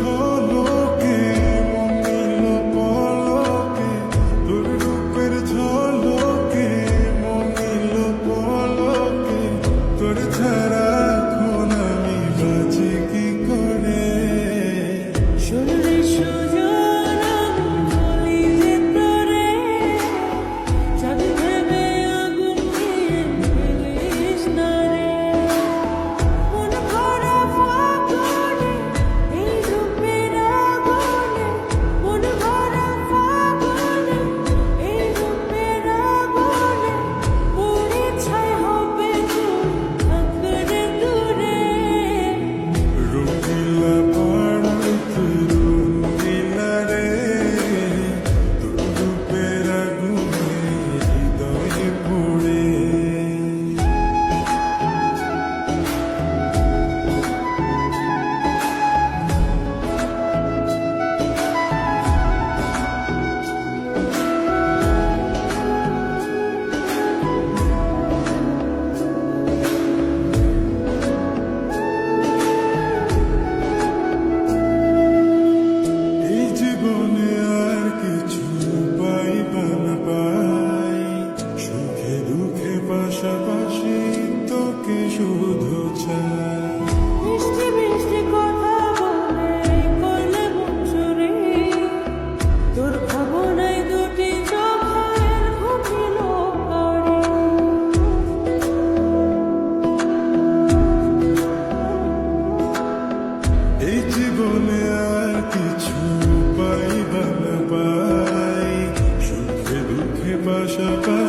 sono শুধু মিষ্টি মিষ্টি কথা বলে কইলে মঞ্জুরি তোর ভাবনায় দুটি চোখের ঘুমিল এই জীবনে আর কিছু পাই বা না পাই। সুখে দুঃখে পাশাপাশি